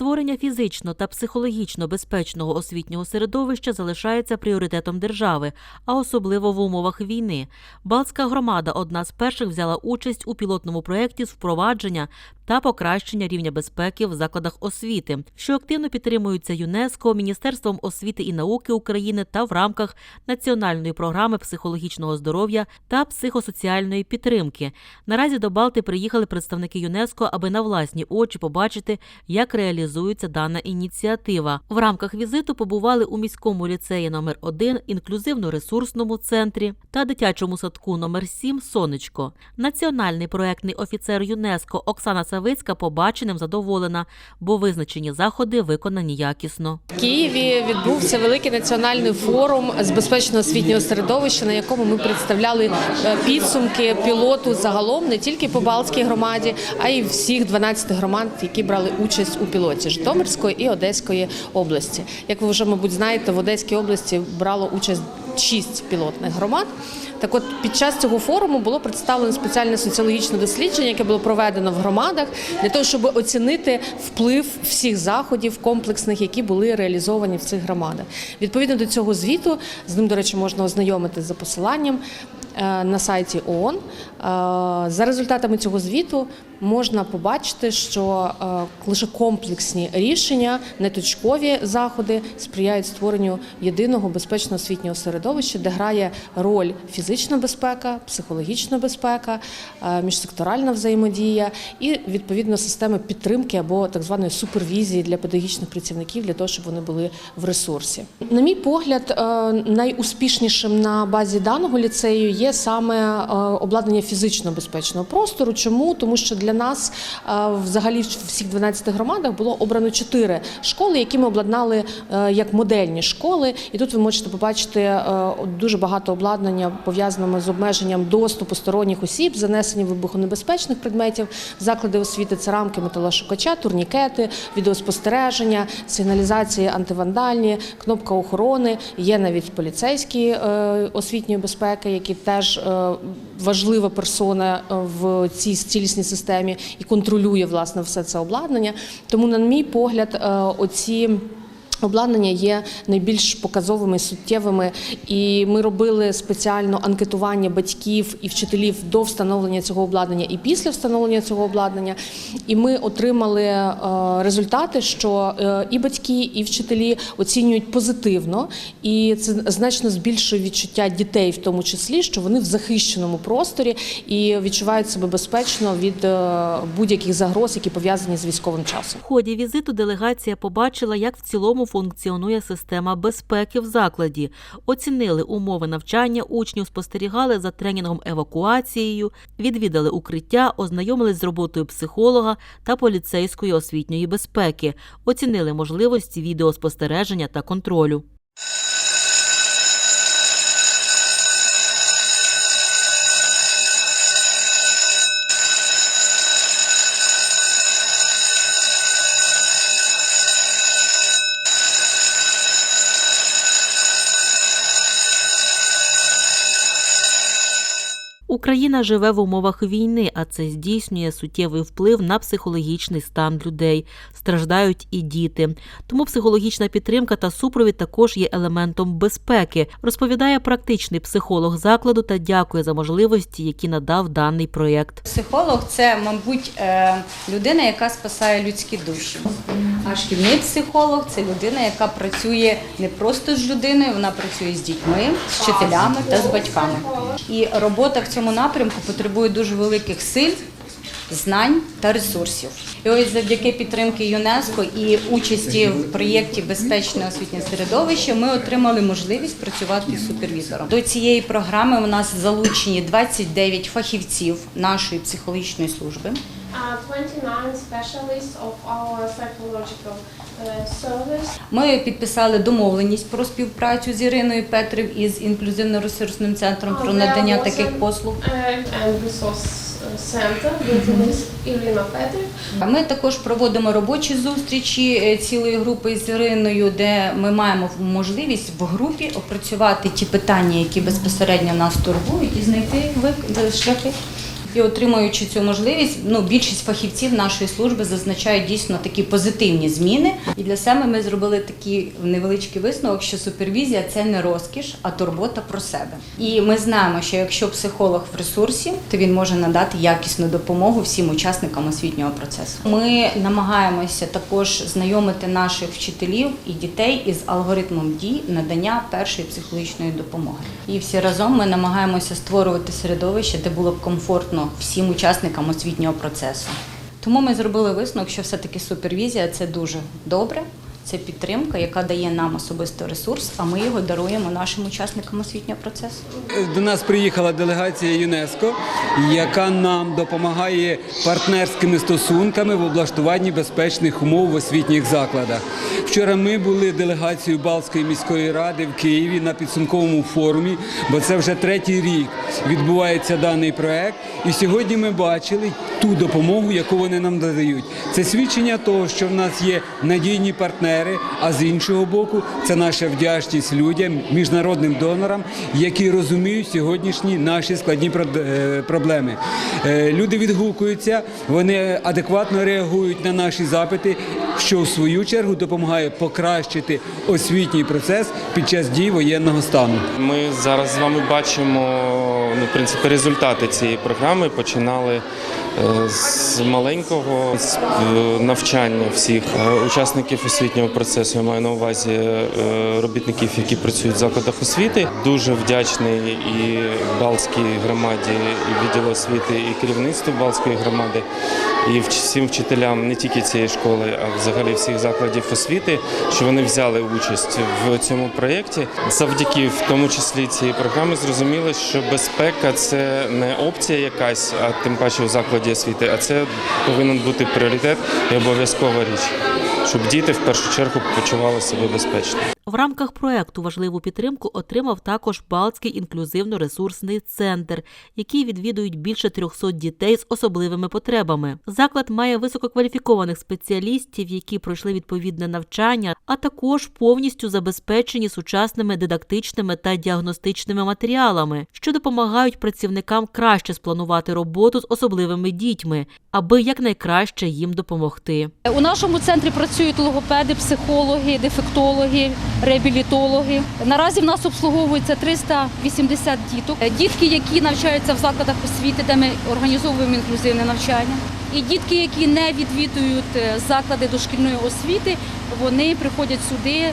Створення фізично та психологічно безпечного освітнього середовища залишається пріоритетом держави, а особливо в умовах війни. Балтська громада одна з перших взяла участь у пілотному проєкті з впровадження та покращення рівня безпеки в закладах освіти, що активно підтримуються ЮНЕСКО, Міністерством освіти і науки України та в рамках національної програми психологічного здоров'я та психосоціальної підтримки. Наразі до Балти приїхали представники ЮНЕСКО, аби на власні очі побачити, як реалізується дана ініціатива. В рамках візиту побували у міському ліцеї номер 1 інклюзивно-ресурсному центрі та дитячому садку номер 7 Сонечко. Національний проектний офіцер ЮНЕСКО Оксана Савицька побаченим задоволена, бо визначені заходи виконані якісно. В Києві відбувся великий національний форум з безпечного освітнього середовища, на якому ми представляли е, підсумки пілоту загалом не тільки по Балтській громаді, а й всіх 12 громад, які брали участь у пілоті Житомирської і Одеської області. Як ви вже, мабуть, знаєте, в Одеській області брало участь шість пілотних громад. Так от під час цього форуму було представлено спеціальне соціологічне дослідження, яке було проведено в громадах для того, щоб оцінити вплив всіх заходів комплексних, які були реалізовані в цих громадах. Відповідно до цього звіту, з ним, до речі, можна ознайомитися за посиланням е, на сайті ООН. Е, За результатами цього звіту можна побачити, що е, лише комплексні рішення, неточкові заходи сприяють створенню єдиного безпечного освітнього середовища, де грає роль фізична безпека, психологічна безпека, е, міжсекторальна взаємодія і відповідно системи підтримки або так званої супервізії для педагогічних працівників для того, щоб вони були в ресурсі. На мій погляд, е, найуспішнішим на базі даного ліцею є саме обладнання фізично безпечного простору. Чому? Тому що для нас е, взагалі в всіх 12 громадах було обрано 4 школи, які ми обладнали е, як модельні школи. І тут ви можете побачити е, дуже багато обладнання пов'язаного з обмеженням доступу сторонніх осіб, занесенням вибухонебезпечних предметів, заклади освіти це рамки металошукача, турнікети, відеоспостереження, сигналізації антивандальні, кнопка охорони. Є навіть поліцейські освітньої безпеки, які теж важлива персона е, в цій цілісній системі і контролює власне все це обладнання. Тому, на мій погляд, е, оці. Обладнання є найбільш показовими, суттєвими, і ми робили спеціально анкетування батьків і вчителів до встановлення цього обладнання і після встановлення цього обладнання. І ми отримали е, результати, що е, і батьки, і вчителі оцінюють позитивно, і це значно збільшує відчуття дітей, в тому числі, що вони в захищеному просторі і відчувають себе безпечно від е, будь-яких загроз, які пов'язані з військовим часом. В ході візиту делегація побачила, як в цілому функціонує система безпеки в закладі, оцінили умови навчання учнів, спостерігали за тренінгом евакуацією, відвідали укриття, ознайомились з роботою психолога та поліцейської освітньої безпеки, оцінили можливості відеоспостереження та контролю. Україна живе в умовах війни, а це здійснює суттєвий вплив на психологічний стан людей. Страждають і діти. Тому психологічна підтримка та супровід також є елементом безпеки, розповідає практичний психолог закладу та дякує за можливості, які надав даний проєкт. Психолог це, мабуть, е, людина, яка спасає людські душі. А шкільний психолог це людина, яка працює не просто з людиною, вона працює з дітьми, з вчителями та з батьками. І робота в цьому напрямку потребує дуже великих сил. Знань та ресурсів, і ось завдяки підтримки ЮНЕСКО і участі в проєкті Безпечне освітнє середовище ми отримали можливість працювати з супервізором. До цієї програми у нас залучені 29 фахівців нашої психологічної служби. Uh, 29 specialists of our psychological uh, service. Ми підписали домовленість про співпрацю з Іриною Петрів із інклюзивно-ресурсним центром про Uh, надання таких послуг. uh. Ми також проводимо робочі зустрічі е, цілої групи з Іриною, де ми маємо можливість в групі опрацювати ті питання, які безпосередньо нас турбують, і знайти вик- шляхи. І отримуючи цю можливість, ну більшість фахівців нашої служби зазначають дійсно такі позитивні зміни. І для себе ми зробили такий невеличкий висновок, що супервізія це не розкіш, а турбота про себе. І ми знаємо, що якщо психолог в ресурсі, то він може надати якісну допомогу всім учасникам освітнього процесу. Ми намагаємося також знайомити наших вчителів і дітей із алгоритмом дій надання першої психологічної допомоги. І всі разом ми намагаємося створювати середовище, де було б комфортно всім учасникам освітнього процесу. Тому ми зробили висновок, що все-таки супервізія це дуже добре. Це підтримка, яка дає нам особисто ресурс, а ми його даруємо нашим учасникам освітнього процесу. До нас приїхала делегація ЮНЕСКО, яка нам допомагає партнерськими стосунками в облаштуванні безпечних умов в освітніх закладах. Вчора ми були делегацією Балтської міської ради в Києві на підсумковому форумі, бо це вже третій рік відбувається даний проект. І сьогодні ми бачили ту допомогу, яку вони нам надають. Це свідчення того, що в нас є надійні партнери, а з іншого боку, це наша вдячність людям, міжнародним донорам, які розуміють сьогоднішні наші складні е, проблеми. Е, Люди відгукуються, вони адекватно реагують на наші запити, що в свою чергу допомагає покращити освітній процес під час дій воєнного стану. Ми зараз з вами бачимо ну, в принципі, результати цієї програми. Починали е, з маленького е, навчання всіх е, учасників освітнього процесу. Я маю на увазі робітників, які працюють в закладах освіти. Дуже вдячний і Балтській громаді, і відділу освіти, і керівництву Балтської громади, і всім вчителям не тільки цієї школи, а взагалі всіх закладів освіти, що вони взяли участь в цьому проєкті. Завдяки в тому числі цієї програми зрозуміли, що безпека це не опція якась, а тим паче в закладі освіти, а це повинен бути пріоритет і обов'язкова річ, щоб діти в першу чергу почували себе безпечно. В рамках проекту важливу підтримку отримав також Балтський інклюзивно-ресурсний центр, який відвідують більше 300 дітей з особливими потребами. Заклад має висококваліфікованих спеціалістів, які пройшли відповідне навчання, а також повністю забезпечені сучасними дидактичними та діагностичними матеріалами, що допомагають працівникам краще спланувати роботу з особливими дітьми, аби якнайкраще їм допомогти. У нашому центрі працюють логопеди, психологи, дефектологи, реабілітологи. Наразі в нас обслуговується 380 діток. Дітки, які навчаються в закладах освіти, де ми організовуємо інклюзивне навчання. І дітки, які не відвідують е, заклади дошкільної освіти, вони приходять сюди е,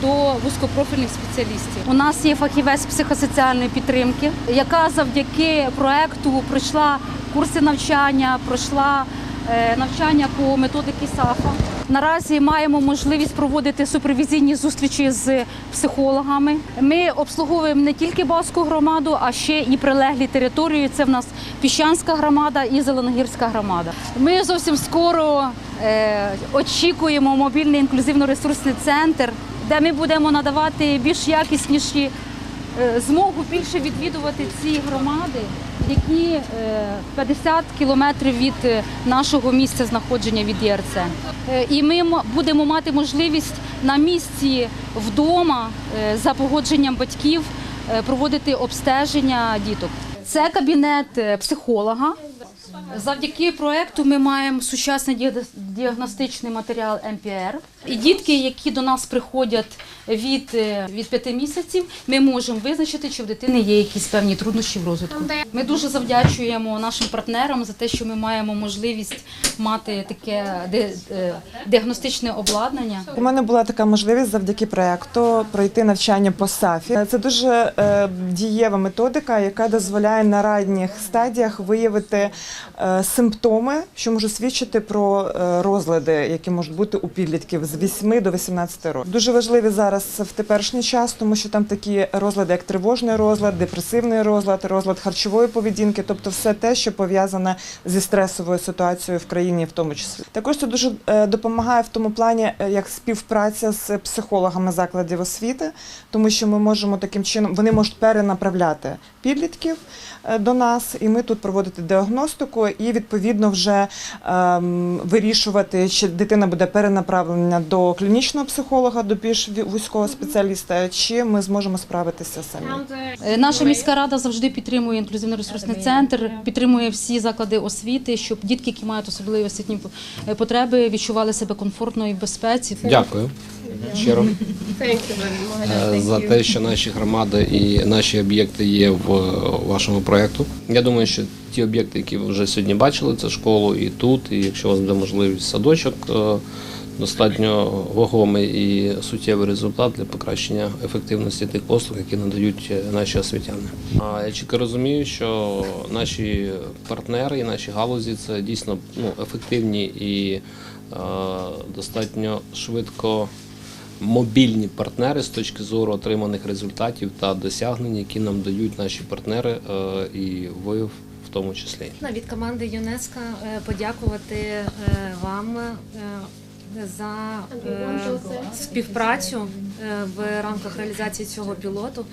до вузькопрофільних спеціалістів. У нас є фахівець психосоціальної підтримки, яка завдяки проекту пройшла курси навчання, пройшла е, навчання по методиці САФа. Наразі маємо можливість проводити супервізійні зустрічі з психологами. Ми обслуговуємо не тільки Баску громаду, а ще і прилеглі території. Це в нас Піщанська громада і Зеленогірська громада. Ми зовсім скоро е, очікуємо мобільний інклюзивно-ресурсний центр, де ми будемо надавати більш якісніші змогу більше відвідувати ці громади, які е, 50 кілометрів від е, нашого місця знаходження від ЄРЦ. Е, І ми будемо мати можливість на місці вдома е, за погодженням батьків е, проводити обстеження діток. Це кабінет е, психолога. Завдяки проекту ми маємо сучасний діаг- діагностичний матеріал МПР. І дітки, які до нас приходять від, е, від 5 місяців, ми можемо визначити, чи в дитини є якісь певні труднощі в розвитку. Ми дуже завдячуємо нашим партнерам за те, що ми маємо можливість мати таке е, діагностичне обладнання. У мене була така можливість завдяки проекту пройти навчання по САФі. Це дуже е, дієва методика, яка дозволяє на ранніх стадіях виявити симптоми, що можуть свідчити про розлади, які можуть бути у підлітків з 8 до 18 років. Дуже важливі зараз в теперішній час, тому що там такі розлади, як тривожний розлад, депресивний розлад, розлад харчової поведінки, тобто все те, що пов'язане зі стресовою ситуацією в країні, в тому числі. Також це дуже е, допомагає в тому плані, е, як співпраця з психологами закладів освіти, тому що ми можемо таким чином вони можуть перенаправляти підлітків е, до нас, і ми тут проводити діагностику і відповідно вже ем, вирішувати, чи дитина буде перенаправлена до клінічного психолога, до більш вузького спеціаліста, чи ми зможемо справитися самі. Е, Наша міська рада завжди підтримує інклюзивно-ресурсний центр, підтримує всі заклади освіти, щоб дітки, які мають особливі освітні е, потреби, відчували себе комфортно і в безпеці. Дякую щиро Thank you very much. за те, що наші громади і наші об'єкти є в е, вашому проєкту. Я думаю, що ті об'єкти, які ви вже сьогодні бачили, це школу і тут, і якщо у вас буде можливість садочок, достатньо вагомий і суттєвий результат для покращення ефективності тих послуг, які надають е, наші освітяни. Я чітко розумію, що наші партнери і наші галузі це дійсно ну, ефективні і е, достатньо швидко мобільні партнери з точки зору отриманих результатів та досягнень, які нам дають наші партнери, е, і ви в тому числі. Від команди ЮНЕСКО е, подякувати е, вам за співпрацю в рамках реалізації цього пілоту,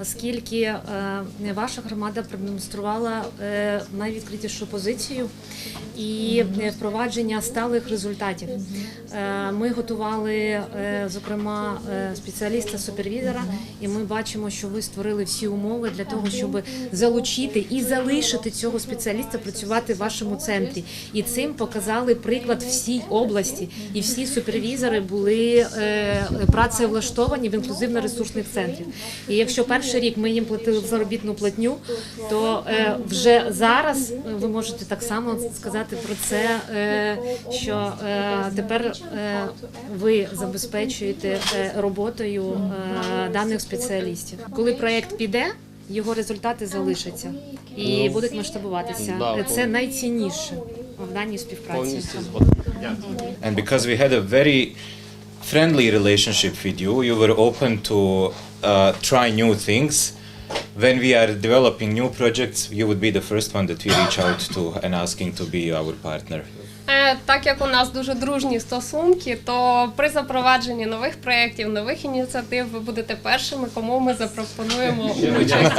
оскільки е, ваша громада продемонструвала е, найвідкритішу позицію і е, впровадження сталих результатів. Ми готували, зокрема, е, спеціаліста-супервізора, і ми бачимо, що ви створили всі умови для того, щоб залучити і залишити цього спеціаліста працювати в вашому центрі. І цим показали приклад всій області, і всі супервізори були працевлаштовані в інклюзивно-ресурсних центрів. І якщо перший рік ми їм платили заробітну платню, то е, вже зараз е, ви можете так само сказати про це, е, що тепер ви забезпечуєте роботою даних спеціалістів. Коли проєкт піде. Його результати залишаться і будуть масштабуватися. Це найцінніше в даній співпраці. And because we had a very friendly relationship with you, you were open to uh, try new things. When we are developing new projects, you would be the first one that we reach out to and asking to be our partner. Е, Так як у нас дуже дружні стосунки, то при запровадженні нових проєктів, нових ініціатив ви будете першими, кому ми запропонуємо участь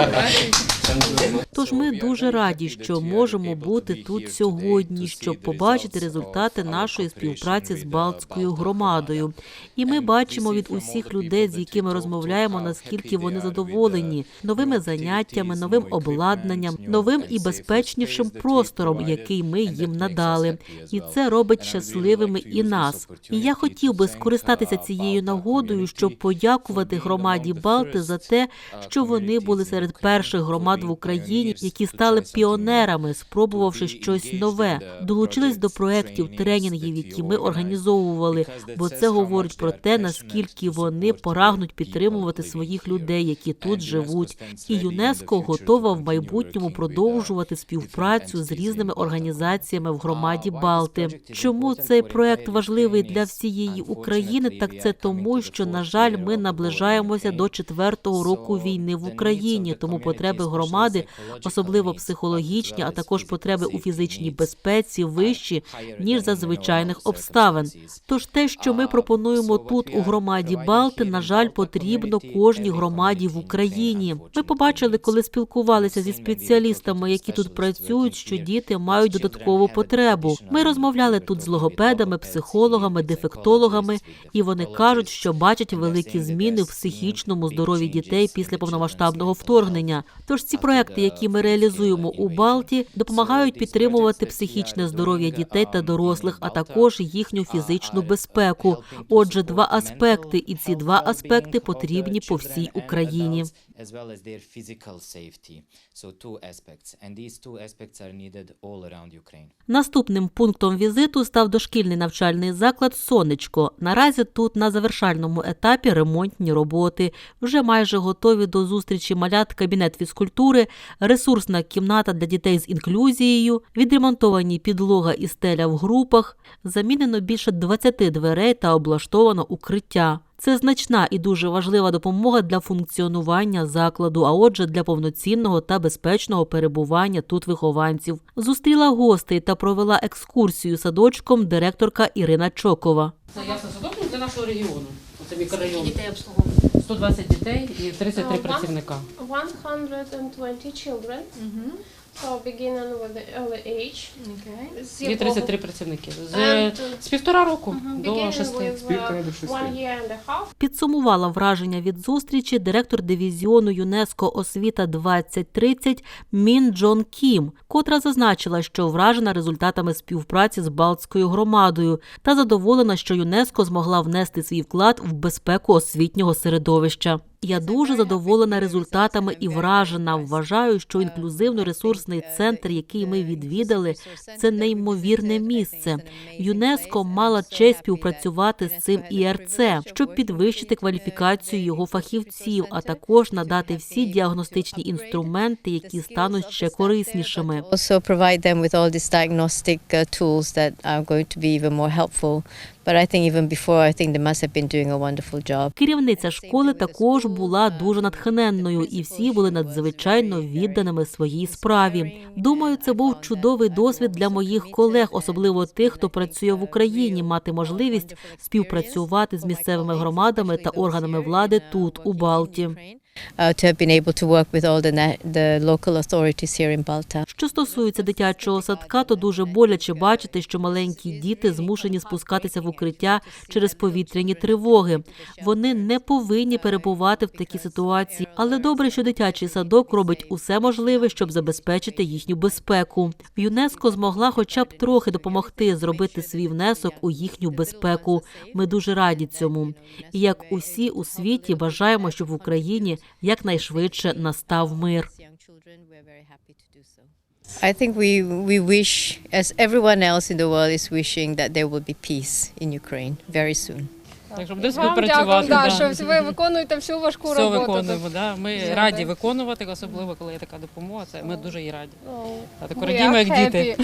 Тож ми дуже раді, що можемо бути тут сьогодні, щоб побачити результати нашої співпраці з Балтською громадою. І ми бачимо від усіх людей, з якими розмовляємо, наскільки вони задоволені новими заняттями, новим обладнанням, новим і безпечнішим простором, який ми їм надали. І це робить щасливими і нас. І я хотів би скористатися цією нагодою, щоб подякувати громаді Балти за те, що вони були серед перших громад в Україні, які стали піонерами, спробувавши щось нове, долучились до проєктів, тренінгів, які ми організовували. Бо це говорить про те, наскільки вони прагнуть підтримувати своїх людей, які тут живуть. І ЮНЕСКО готова в майбутньому продовжувати співпрацю з різними організаціями в громаді Балти. Чому цей проект важливий для всієї України? Так це тому, що на жаль, ми наближаємося до четвертого року війни в Україні, тому потреби громади, особливо психологічні, а також потреби у фізичній безпеці, вищі ніж за звичайних обставин. Тож те, що ми пропонуємо тут у громаді Балти, на жаль, потрібно кожній громаді в Україні. Ми побачили, коли спілкувалися зі спеціалістами, які тут працюють, що діти мають додаткову потребу. Ми розмовляли тут з логопедами, психологами, дефектологами, і вони кажуть, що бачать великі зміни в психічному здоров'ї дітей після повномасштабного вторгнення. Тож ці проекти, які ми реалізуємо у Балті, допомагають підтримувати психічне здоров'я дітей та дорослих, а також їхню фізичну безпеку. Отже, два аспекти, і ці два аспекти потрібні по всій Україні. As well as their physical safety. So two aspects, and these two aspects are needed all around Ukraine. Наступним пунктом візиту став дошкільний навчальний заклад Сонечко. Наразі тут на завершальному етапі ремонтні роботи. Вже майже готові до зустрічі малят кабінет фізкультури, ресурсна кімната для дітей з інклюзією, відремонтовані підлога і стеля в групах, замінено більше 20 дверей та облаштовано укриття. Це значна і дуже важлива допомога для функціонування закладу, а отже, для повноцінного та безпечного перебування тут вихованців. Зустріла гостей та провела екскурсію садочком директорка Ірина Чокова. Це ясно садочок для нашого регіону. Це мікрорайон. Дітей обслуговують. 120 дітей і 33 Ага. працівника. 120 children. So beginning with the early age. З І якого- 33 працівники. З, And, з півтора року до beginning шести. with uh, one year and a half. Підсумувала враження від зустрічі директор дивізіону ЮНЕСКО освіта 2030 Мін Джон Кім, котра зазначила, що вражена результатами співпраці з Балтською громадою та задоволена, що ЮНЕСКО змогла внести свій вклад в безпеку освітнього середовища. Я дуже задоволена результатами і вражена. Вважаю, що інклюзивно-ресурсний центр, який ми відвідали, це неймовірне місце. ЮНЕСКО мала честь співпрацювати з цим ІРЦ, щоб підвищити кваліфікацію його фахівців, а також надати всі діагностичні інструменти, які стануть ще кориснішими. Uh. But I think even before, I think they must have been doing a wonderful job. Керівниця школи також була дуже натхненною, і всі були надзвичайно відданими своїй справі. Думаю, це був чудовий досвід для моїх колег, особливо тих, хто працює в Україні, мати можливість співпрацювати з місцевими громадами та органами влади тут, у Балті. Uh, to have been able to work with all the, the local authorities here in Balta. Що стосується дитячого садка, то дуже боляче бачити, що маленькі діти змушені спускатися в укриття через повітряні тривоги. Вони не повинні перебувати в такій ситуації, але добре, що дитячий садок робить усе можливе, щоб забезпечити їхню безпеку. ЮНЕСКО змогла хоча б трохи допомогти зробити свій внесок у їхню безпеку. Ми дуже раді цьому. І як усі у світі бажаємо, щоб в Україні якнайшвидше настав мир. I think we, we wish, as everyone else in the world is wishing, that there will be peace in Ukraine very soon. Так що будемо співпрацювати. да, да. що ви виконуєте всю важку Все роботу. виконуємо. Да. Ми раді виконувати, особливо коли є така допомога. Це ми дуже і раді. Oh, А так we радімо, як діти.